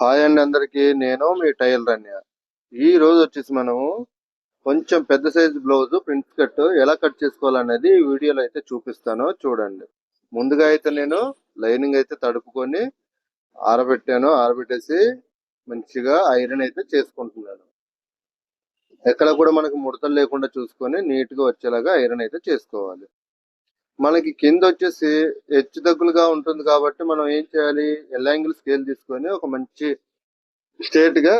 Hi అండి అందరికీ. నేను మీ టైల్ రన్య ఈ రోజు వచ్చేసి మనము కొంచెం పెద్ద సైజ్ బ్లౌజ్ ప్రింట్ కట్ ఎలా కట్ చేసుకోవాలనేది ఈ వీడియోలో అయితే చూపిస్తాను. చూడండి. ముందుగా అయితే నేను లైనింగ్ అయితే తడుపుకొని ఆరబెట్టాను. ఆరబెట్టేసి మంచిగా ఐరన్ అయితే చేసుకుంటున్నాను. ఎక్కడ కూడా మనకు ముడతలు లేకుండా చూసుకొని నీట్గా వచ్చేలాగా ఐరన్ అయితే చేసుకోవాలి. మనకి కింద వచ్చేసి హెచ్చు తగ్గులుగా ఉంటుంది కాబట్టి మనం ఏం చేయాలి? ఎల్ యాంగిల్ స్కేల్ తీసుకొని ఒక మంచి స్ట్రేట్గా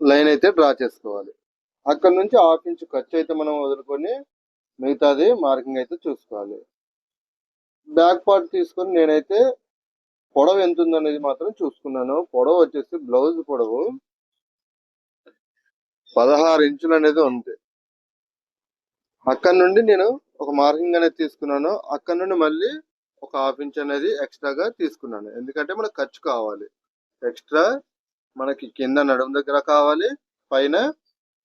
లైన్ అయితే డ్రా చేసుకోవాలి. అక్కడ నుంచి హాఫ్ ఇంచ్ ఖర్చు అయితే మనం వదులుకొని మిగతాది మార్కింగ్ అయితే చూసుకోవాలి. బ్యాక్ పార్ట్ తీసుకొని నేనైతే పొడవు ఎంత ఉందనేది మాత్రం చూసుకున్నాను. పొడవు వచ్చేసి బ్లౌజ్ పొడవు పదహారు ఇంచులు అనేది ఉంది. అక్కడ నుండి నేను ఒక మార్కింగ్ అనేది తీసుకున్నాను. అక్కడ నుండి మళ్ళీ ఒక హాఫ్ ఇంచ్ అనేది ఎక్స్ట్రాగా తీసుకున్నాను. ఎందుకంటే మనకు ఖర్చు కావాలి. ఎక్స్ట్రా మనకి కింద నడుము దగ్గర కావాలి. పైన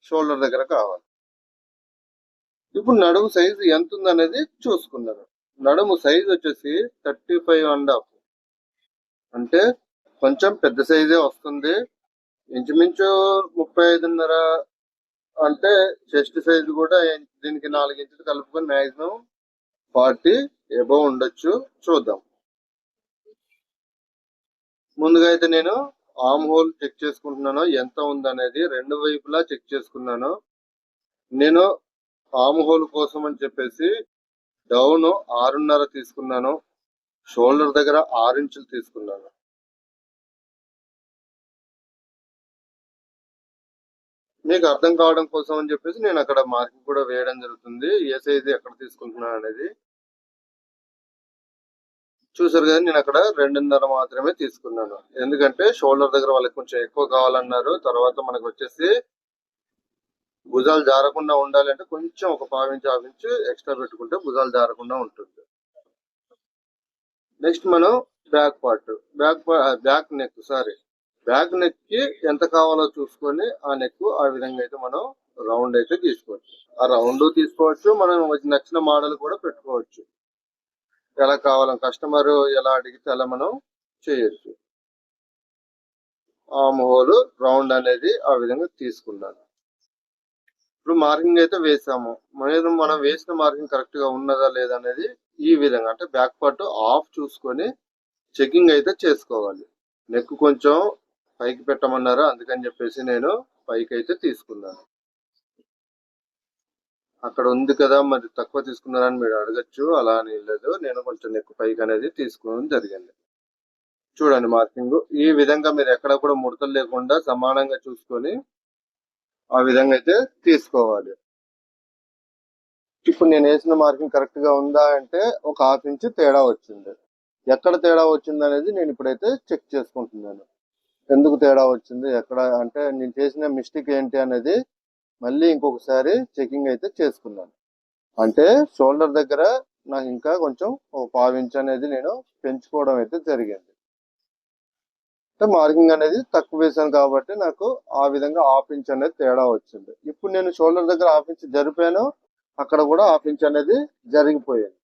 షోల్డర్ దగ్గర కావాలి. ఇప్పుడు నడుము సైజు ఎంత ఉందనేది చూసుకున్నాను నడుము సైజు వచ్చేసి థర్టీ ఫైవ్ అండ్ హాఫ్. అంటే కొంచెం పెద్ద సైజే వస్తుంది. ఇంచుమించు ముప్పై ఐదున్నర అంటే చెస్ట్ సైజ్ కూడా దీనికి నాలుగు ఇంచులు కలుపుకొని మాక్సిమం ఫార్టీ ఎబో ఉండొచ్చు. చూద్దాం. ముందుగా అయితే నేను ఆమ్ హోల్ చెక్ చేసుకుంటున్నాను. ఎంత ఉందనేది రెండు వైపులా చెక్ చేసుకున్నాను. నేను ఆమ్ హోల్ కోసం అని చెప్పేసి డౌన్ ఆరున్నర తీసుకున్నాను. షోల్డర్ దగ్గర ఆరు ఇంచులు తీసుకున్నాను. మీకు అర్థం కావడం కోసం అని చెప్పేసి నేను అక్కడ మార్కింగ్ కూడా వేయడం జరుగుతుంది. ఏ సైజ్ ఎక్కడ తీసుకుంటున్నాను అనేది. చూసారు కదా నేను అక్కడ రెండున్నర మాత్రమే తీసుకున్నాను. ఎందుకంటే షోల్డర్ దగ్గర వాళ్ళకి కొంచెం ఎక్కువ కావాలన్నారు. తర్వాత మనకు వచ్చేసి భుజాలు జారకుండా ఉండాలంటే కొంచెం ఒక పావించి ఆపించి ఎక్స్ట్రా పెట్టుకుంటే భుజాలు జారకుండా ఉంటుంది. నెక్స్ట్ మనం back part. Back back neck sorry. Back నెక్కి ఎంత కావాలో చూసుకొని ఆ నెక్ ఆ విధంగా అయితే మనం రౌండ్ అయితే తీసుకోవచ్చు. ఆ రౌండ్ తీసుకోవచ్చు మనం నచ్చిన మోడల్ కూడా పెట్టుకోవచ్చు. ఎలా కావాలని కస్టమర్ ఎలా అడిగితే అలా మనం చేయొచ్చు. ఆమ్ హోల్ రౌండ్ అనేది ఆ విధంగా తీసుకున్నాను. ఇప్పుడు మార్కింగ్ అయితే వేసాము. మనం మనం వేసిన మార్కింగ్ కరెక్ట్గా ఉన్నదా లేదా అనేది ఈ విధంగా అంటే బ్యాక్ పార్ట్ ఆఫ్ చూసుకొని చెకింగ్ అయితే చేసుకోవాలి. నెక్ కొంచెం పైకి పెట్టమన్నారు? అందుకని చెప్పేసి నేను పైకి అయితే తీసుకున్నాను. అక్కడ ఉంది కదా మరి తక్కువ తీసుకున్నారని మీరు అడగచ్చు అలా అని లేదు. నేను కొంచెం ఎక్కువ పైకి అనేది తీసుకోవడం జరిగింది. చూడండి మార్కింగ్. ఈ విధంగా మీరు ఎక్కడ కూడా ముడతలు లేకుండా సమానంగా చూసుకొని ఆ విధంగా అయితే తీసుకోవాలి. ఇప్పుడు నేను వేసిన మార్కింగ్ కరెక్ట్గా ఉందా అంటే ఒక హాఫ్ ఇంచ్ తేడా వచ్చింది. ఎక్కడ తేడా వచ్చింది అనేది నేను ఇప్పుడైతే చెక్ చేసుకుంటున్నాను. ఎందుకు తేడా వచ్చింది? ఎక్కడ? అంటే నేను చేసిన మిస్టేక్ ఏంటి అనేది మళ్ళీ ఇంకొకసారి చెకింగ్ అయితే చేసుకున్నాను. అంటే షోల్డర్ దగ్గర నాకు ఇంకా కొంచెం ఒక పావించ్ అనేది నేను పెంచుకోవడం అయితే జరిగింది. అంటే మార్కింగ్ అనేది తక్కువ వేసాను కాబట్టి నాకు ఆ విధంగా హాఫ్ ఇంచ్ అనేది తేడా వచ్చింది. ఇప్పుడు నేను షోల్డర్ దగ్గర హాఫ్ ఇంచ్ జరిపాను అక్కడ కూడా హాఫ్ ఇంచ్ అనేది జరిగిపోయింది.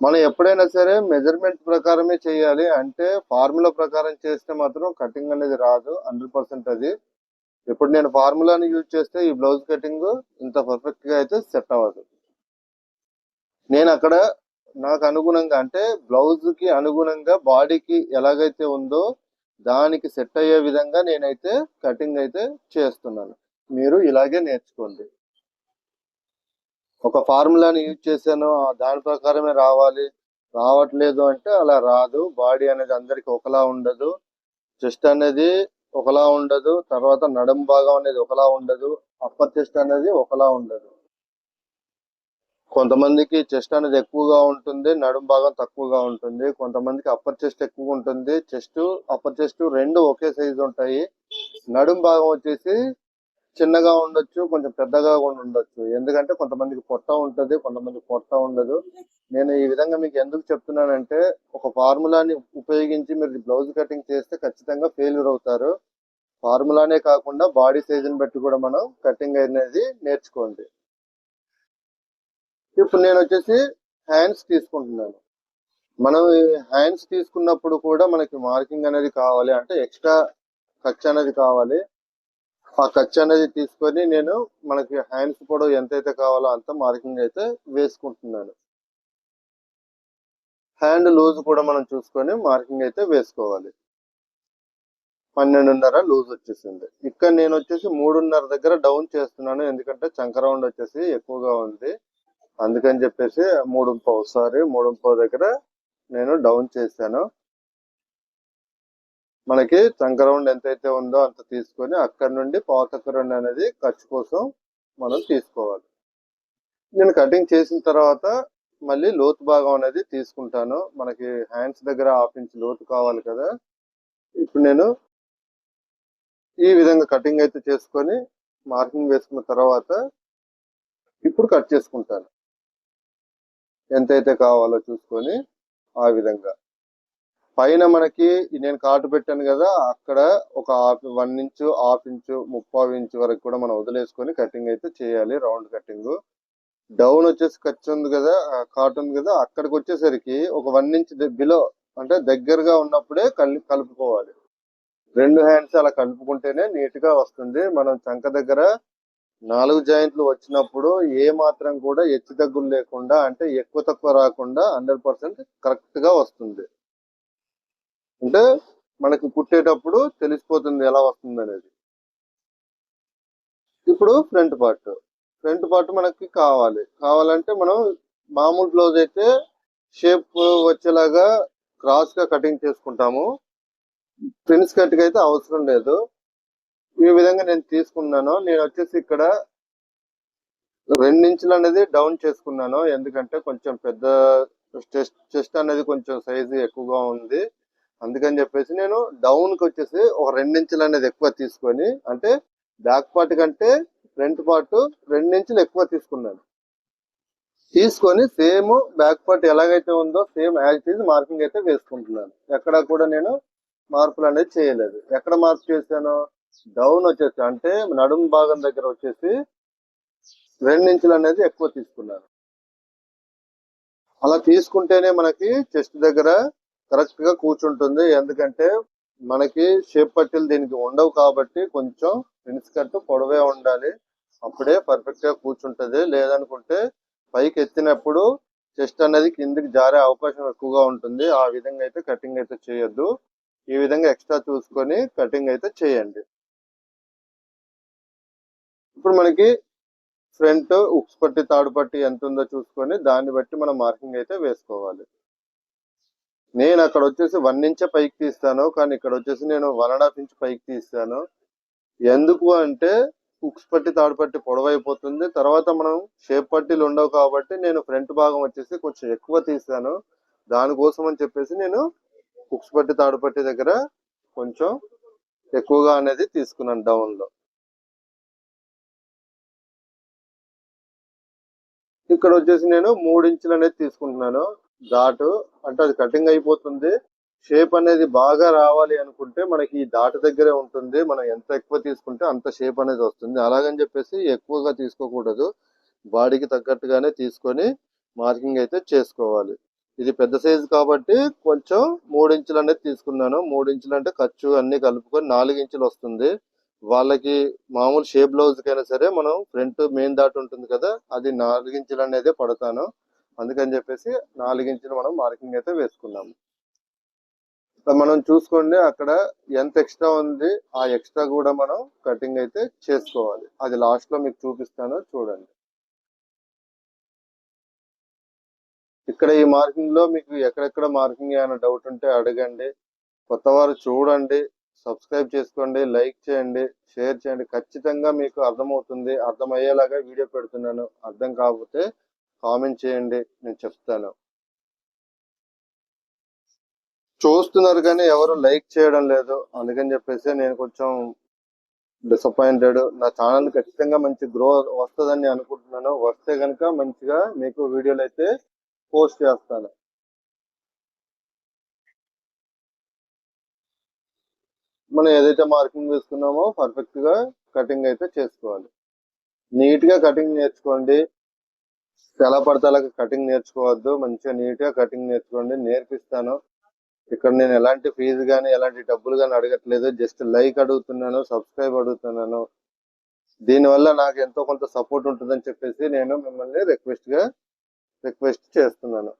మనం ఎప్పుడైనా సరే మెజర్మెంట్ ప్రకారమే చేయాలి. అంటే ఫార్ములా ప్రకారం చేస్తే మాత్రం కటింగ్ అనేది రాదు హండ్రెడ్ పర్సెంట్ అది. ఇప్పుడు నేను ఫార్ములాని యూజ్ చేస్తే ఈ బ్లౌజ్ కటింగ్ ఇంత పర్ఫెక్ట్గా అయితే సెట్ అవ్వదు. నేను అక్కడ నాకు అనుగుణంగా అంటే బ్లౌజ్కి అనుగుణంగా బాడీకి ఎలాగైతే ఉందో దానికి సెట్ అయ్యే విధంగా నేనైతే కటింగ్ అయితే చేస్తున్నాను. మీరు ఇలాగే నేర్చుకోండి. ఒక ఫార్ములాని యూజ్ చేశాను దాని ప్రకారమే రావాలి. రావట్లేదు అంటే అలా రాదు. బాడీ అనేది అందరికి ఒకలా ఉండదు. చెస్ట్ అనేది ఒకలా ఉండదు. తర్వాత నడుము భాగం అనేది ఒకలా ఉండదు. అప్పర్ చెస్ట్ అనేది ఒకలా ఉండదు. కొంతమందికి చెస్ట్ అనేది ఎక్కువగా ఉంటుంది నడుం భాగం తక్కువగా ఉంటుంది. కొంతమందికి అప్పర్ చెస్ట్ ఎక్కువ ఉంటుంది. చెస్ట్ అప్పర్ చెస్ట్ రెండు ఒకే సైజు ఉంటాయి. నడుం భాగం వచ్చేసి చిన్నగా ఉండొచ్చు కొంచెం పెద్దగా కూడా ఉండొచ్చు. ఎందుకంటే కొంతమందికి పొట్ట ఉంటుంది కొంతమందికి పొట్ట ఉండదు. నేను ఈ విధంగా మీకు ఎందుకు చెప్తున్నానంటే ఒక ఫార్ములాని ఉపయోగించి మీరు బ్లౌజ్ కటింగ్ చేస్తే ఖచ్చితంగా ఫెయిల్యూర్ అవుతారు. ఫార్ములానే కాకుండా బాడీ సైజుని బట్టి కూడా మనం కటింగ్ అనేది నేర్చుకోండి. ఇప్పుడు నేను వచ్చేసి హ్యాండ్స్ తీసుకుంటున్నాను. మనం హ్యాండ్స్ తీసుకున్నప్పుడు కూడా మనకి మార్కింగ్ అనేది కావాలి అంటే ఎక్స్ట్రా ఖర్చు అనేది కావాలి. ఆ ఖర్చు అనేది తీసుకొని నేను మనకి హ్యాండ్స్ పొడవు ఎంతైతే కావాలో అంత మార్కింగ్ అయితే వేసుకుంటున్నాను. హ్యాండ్ లూజ్ కూడా మనం చూసుకొని మార్కింగ్ అయితే వేసుకోవాలి. పన్నెండున్నర లూజ్ వచ్చేసింది. ఇక్కడ నేను వచ్చేసి మూడున్నర దగ్గర డౌన్ చేస్తున్నాను. ఎందుకంటే చంక రౌండ్ వచ్చేసి ఎక్కువగా ఉంది. అందుకని చెప్పేసి మూడు పావు సారీ మూడు పావు దగ్గర నేను డౌన్ చేశాను. మనకి చంకరౌండ్ ఎంతైతే ఉందో అంత తీసుకొని అక్కడ నుండి పాతక రౌండ్ అనేది ఖర్చు కోసం మనం తీసుకోవాలి. నేను కటింగ్ చేసిన తర్వాత మళ్ళీ లోతు భాగం అనేది తీసుకుంటాను. మనకి హ్యాండ్స్ దగ్గర హాఫ్ ఇంచ్ లోతు కావాలి కదా. ఇప్పుడు నేను ఈ విధంగా కటింగ్ అయితే చేసుకొని మార్కింగ్ వేసుకున్న తర్వాత ఇప్పుడు కట్ చేసుకుంటాను. ఎంతైతే కావాలో చూసుకొని ఆ విధంగా. పైన మనకి నేను కార్డు పెట్టాను కదా అక్కడ ఒక half one inch half inch ముప్పావు ఇంచు వరకు కూడా మనం వదిలేసుకొని కటింగ్ అయితే చేయాలి రౌండ్ కటింగ్. డౌన్ వచ్చేసి ఖర్చు ఉంది కదా కార్ట్ ఉంది కదా అక్కడికి వచ్చేసరికి ఒక వన్ ఇంచ్ బిలో అంటే దగ్గరగా ఉన్నప్పుడే కలి కలుపుకోవాలి. రెండు హ్యాండ్స్ అలా కలుపుకుంటేనే నీట్గా వస్తుంది. మనం చంక దగ్గర నాలుగు జాయింట్లు వచ్చినప్పుడు ఏ మాత్రం కూడా హెచ్చు తగ్గులు లేకుండా అంటే ఎక్కువ తక్కువ రాకుండా హండ్రెడ్ పర్సెంట్ కరెక్ట్గా వస్తుంది. అంటే మనకి కుట్టేటప్పుడు తెలిసిపోతుంది ఎలా వస్తుంది అనేది ఇప్పుడు ఫ్రంట్ పార్ట్. ఫ్రంట్ పార్ట్ మనకి కావాలి. కావాలంటే మనం మామూలు బ్లౌజ్ అయితే షేప్ వచ్చేలాగా క్రాస్గా కటింగ్ చేసుకుంటాము. ప్రిన్స్ కట్కి అయితే అవసరం లేదు. ఈ విధంగా నేను తీసుకున్నాను. నేను వచ్చేసి ఇక్కడ రెండించులు అనేది డౌన్ చేసుకున్నాను. ఎందుకంటే కొంచెం పెద్ద చెస్ట్ చెస్ట్ అనేది కొంచెం సైజు ఎక్కువగా ఉంది. అందుకని చెప్పేసి నేను డౌన్కి వచ్చేసి ఒక రెండించులు అనేది ఎక్కువ తీసుకొని అంటే బ్యాక్ పార్ట్ కంటే ఫ్రంట్ పార్ట్ రెండించులు ఎక్కువ తీసుకున్నాను. తీసుకొని సేమ్ బ్యాక్ పార్ట్ ఎలాగైతే ఉందో సేమ్ యాజ్ ఇస్ మార్కింగ్ అయితే వేసుకుంటున్నాను. ఎక్కడ కూడా నేను మార్పులు అనేది చేయలేదు. ఎక్కడ మార్పు చేశాను డౌన్ వచ్చేసి అంటే నడుము భాగం దగ్గర వచ్చేసి రెండించులు అనేది ఎక్కువ తీసుకున్నాను. అలా తీసుకుంటేనే మనకి చెస్ట్ దగ్గర కరెక్ట్గా కూర్చుంటుంది. ఎందుకంటే మనకి షేప్ పట్టీలు దీనికి ఉండవు కాబట్టి కొంచెం ప్రిన్స్ కట్ పొడవే ఉండాలి. అప్పుడే పర్ఫెక్ట్గా కూర్చుంటది. లేదనుకుంటే పైకి ఎత్తినప్పుడు చెస్ట్ అనేది కిందికి జారే అవకాశం ఎక్కువగా ఉంటుంది. ఆ విధంగా అయితే కటింగ్ అయితే చేయొద్దు. ఈ విధంగా ఎక్స్ట్రా చూసుకొని కటింగ్ అయితే చేయండి. ఇప్పుడు మనకి ఫ్రంట్ ఉక్స్ పట్టి తాడు పట్టి ఎంత ఉందో చూసుకొని దాన్ని బట్టి మనం మార్కింగ్ అయితే వేసుకోవాలి. నేను అక్కడ వచ్చేసి వన్ ఇంచే పైకి తీస్తాను కానీ ఇక్కడ వచ్చేసి నేను వన్ అండ్ హాఫ్ ఇంచ్ పైకి తీస్తాను. ఎందుకు అంటే హుక్స్ పట్టి తాడు పట్టి పొడవైపోతుంది. తర్వాత మనం షేప్ పట్టీలు ఉండవు కాబట్టి నేను ఫ్రంట్ భాగం వచ్చేసి కొంచెం ఎక్కువ తీస్తాను. దానికోసం అని చెప్పేసి నేను హుక్స్ పట్టి తాడు పట్టి దగ్గర కొంచెం ఎక్కువగా అనేది తీసుకున్నాను డౌన్లో. ఇక్కడ వచ్చేసి నేను మూడు ఇంచులు అనేది తీసుకుంటున్నాను. ఘాటు అంటే అది కటింగ్ అయిపోతుంది. షేప్ అనేది బాగా రావాలి అనుకుంటే మనకి ఈ దాటు దగ్గరే ఉంటుంది. మనం ఎంత ఎక్కువ తీసుకుంటే అంత షేప్ అనేది వస్తుంది. అలాగని చెప్పేసి ఎక్కువగా తీసుకోకూడదు. బాడీకి తగ్గట్టుగానే తీసుకొని మార్కింగ్ అయితే చేసుకోవాలి. ఇది పెద్ద సైజు కాబట్టి కొంచెం మూడు ఇంచులు అనేది తీసుకున్నాను. మూడు ఇంచులు అంటే ఖర్చు అన్ని కలుపుకొని నాలుగు ఇంచులు వస్తుంది. వాళ్ళకి మామూలు షేప్ బ్లౌజ్కైనా సరే మనం ఫ్రంట్ మెయిన్ దాటి ఉంటుంది కదా అది నాలుగించులు అనేది పడతాను. అందుకని చెప్పేసి నాలుగించిన మనం మార్కింగ్ అయితే వేసుకున్నాము. మనం చూసుకోండి అక్కడ ఎంత ఎక్స్ట్రా ఉంది ఆ ఎక్స్ట్రా కూడా మనం కటింగ్ అయితే చేసుకోవాలి. అది లాస్ట్లో మీకు చూపిస్తాను చూడండి. ఇక్కడ ఈ మార్కింగ్లో మీకు ఎక్కడెక్కడ మార్కింగ్ ఏమైనా డౌట్ ఉంటే అడగండి. కొత్త వారు చూడండి సబ్స్క్రైబ్ చేసుకోండి లైక్ చేయండి షేర్ చేయండి. ఖచ్చితంగా మీకు అర్థమవుతుంది అర్థమయ్యేలాగా వీడియో పెడుతున్నాను. అర్థం కాకపోతే కామెంట్ చేయండి నేను చెప్తాను. చూస్తున్నారు కానీ ఎవరు లైక్ చేయడం లేదు. అందుకని చెప్పేసి నేను కొంచెం డిసప్పాయింటెడ్ నా ఛానల్ ఖచ్చితంగా మంచి గ్రో వస్తుందని అనుకుంటున్నాను. వస్తే కనుక మంచిగా మీకు వీడియోలు అయితే పోస్ట్ చేస్తాను. మనం ఏదైతే మార్కింగ్ వేసుకున్నామో పర్ఫెక్ట్గా కటింగ్ అయితే చేసుకోవాలి. నీట్గా కటింగ్ నేర్చుకోండి. ఎలా పడితే కటింగ్ నేర్చుకోవద్దు. మంచిగా నీట్గా కటింగ్ నేర్చుకోండి. నేర్పిస్తాను. ఇక్కడ నేను ఎలాంటి ఫీజు కానీ ఎలాంటి డబ్బులు కానీ అడగట్లేదు. జస్ట్ లైక్ అడుగుతున్నాను సబ్స్క్రైబ్ అడుగుతున్నాను. దీనివల్ల నాకు ఎంతో కొంత సపోర్ట్ ఉంటుందని చెప్పేసి నేను మిమ్మల్ని రిక్వెస్ట్గా రిక్వెస్ట్ చేస్తున్నాను.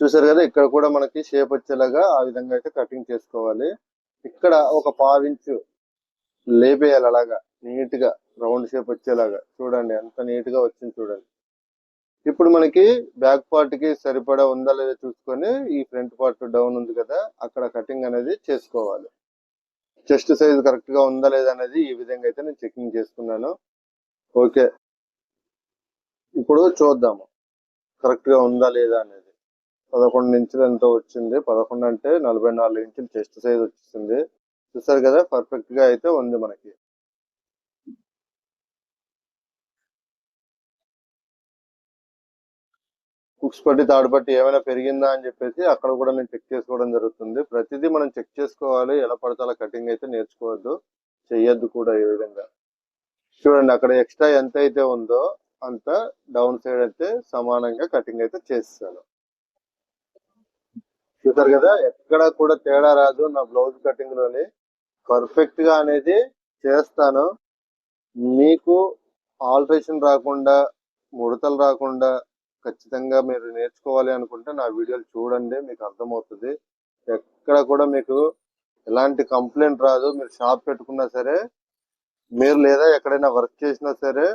చూసారు కదా ఇక్కడ కూడా మనకి షేప్ వచ్చేలాగా ఆ విధంగా అయితే కటింగ్ చేసుకోవాలి. ఇక్కడ ఒక పావించు లేపేయాలి అలాగా నీట్గా రౌండ్ షేప్ వచ్చేలాగా. చూడండి ఎంత నీట్గా వచ్చింది చూడండి. ఇప్పుడు మనకి బ్యాక్ పార్ట్కి సరిపడా ఉందా లేదా చూసుకొని ఈ ఫ్రంట్ పార్ట్ డౌన్ ఉంది కదా అక్కడ కటింగ్ అనేది చేసుకోవాలి. చెస్ట్ సైజ్ కరెక్ట్గా ఉందా లేదా అనేది ఈ విధంగా అయితే నేను చెకింగ్ చేసుకున్నాను. ఓకే. ఇప్పుడు చూద్దాము. కరెక్ట్గా ఉందా లేదా అనేది. పదకొండు ఇంచులు ఎంతో వచ్చింది? పదకొండు అంటే నలభై నాలుగు ఇంచులు చెస్ట్ సైజ్ వచ్చింది చూసారు కదా పర్ఫెక్ట్గా అయితే ఉంది మనకి. హుక్స్ పట్టి తాడు పట్టి ఏమైనా పెరిగిందా అని చెప్పేసి అక్కడ కూడా నేను చెక్ చేసుకోవడం జరుగుతుంది. ప్రతిదీ మనం చెక్ చేసుకోవాలి. ఎలా పడితే అలా కటింగ్ అయితే నేర్చుకోవద్దు. చెయ్యొద్దు కూడా ఈ విధంగా. చూడండి అక్కడ ఎక్స్ట్రా ఎంత అయితే ఉందో అంత డౌన్ సైడ్ అయితే సమానంగా కటింగ్ అయితే చేస్తాను. చూసారు కదా ఎక్కడ కూడా తేడా రాదు. నా బ్లౌజ్ కటింగ్లోని పర్ఫెక్ట్గా అనేది చేస్తాను. మీకు ఆల్టరేషన్ రాకుండా ముడతలు రాకుండా ఖచ్చితంగా మీరు నేర్చుకోవాలి అనుకుంటే నా వీడియోలు చూడండి మీకు అర్థమవుతుంది. ఎక్కడ కూడా మీకు ఎలాంటి కంప్లైంట్ రాదు. మీరు షాప్ పెట్టుకున్నా సరే మీరు లేదా ఎక్కడైనా వర్క్ చేసినా సరే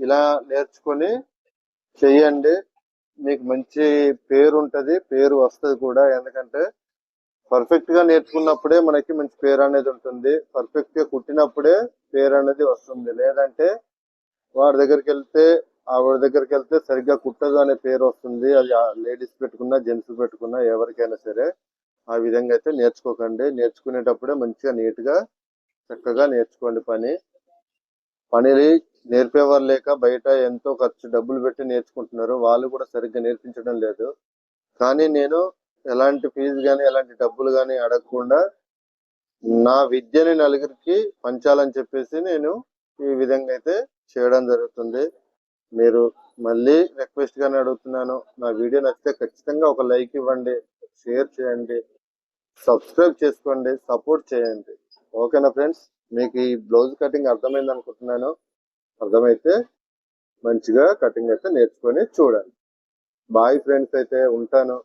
ఇలా నేర్చుకొని చెయ్యండి మీకు మంచి పేరు ఉంటుంది పేరు వస్తుంది కూడా. ఎందుకంటే పర్ఫెక్ట్గా నేర్చుకున్నప్పుడే మనకి మంచి పేరు అనేది ఉంటుంది. పర్ఫెక్ట్గా కుట్టినప్పుడే పేరు అనేది వస్తుంది. లేదంటే వాడి దగ్గరికి వెళ్తే ఆవిడ దగ్గరికి వెళ్తే సరిగ్గా కుట్టదు అనే పేరు వస్తుంది. అది లేడీస్ పెట్టుకున్నా జెంట్స్ పెట్టుకున్నా ఎవరికైనా సరే ఆ విధంగా అయితే నేర్చుకోకండి. నేర్చుకునేటప్పుడే మంచిగా నీట్గా చక్కగా నేర్చుకోండి పని. పని నేర్పేవారు లేక బయట ఎంతో ఖర్చు డబ్బులు పెట్టి నేర్చుకుంటున్నారు. వాళ్ళు కూడా సరిగ్గా నేర్పించడం లేదు. కానీ నేను ఎలాంటి ఫీజు కానీ ఎలాంటి డబ్బులు కానీ అడగకుండా నా విద్యని నలుగురికి పంచాలని చెప్పేసి నేను ఈ విధంగా అయితే చేయడం జరుగుతుంది. మీరు మళ్ళీ రిక్వెస్ట్ గానే అడుగుతున్నాను. నా వీడియో నచ్చితే ఖచ్చితంగా ఒక లైక్ ఇవ్వండి షేర్ చేయండి సబ్స్క్రైబ్ చేసుకోండి సపోర్ట్ చేయండి. ఓకేనా ఫ్రెండ్స్ మీకు ఈ బ్లౌజ్ కటింగ్ అర్థమైంది అనుకుంటున్నాను. అర్థమైతే మంచిగా కటింగ్ అయితే నేర్చుకొని చూడండి. బాయ్ ఫ్రెండ్స్ అయితే ఉంటాను.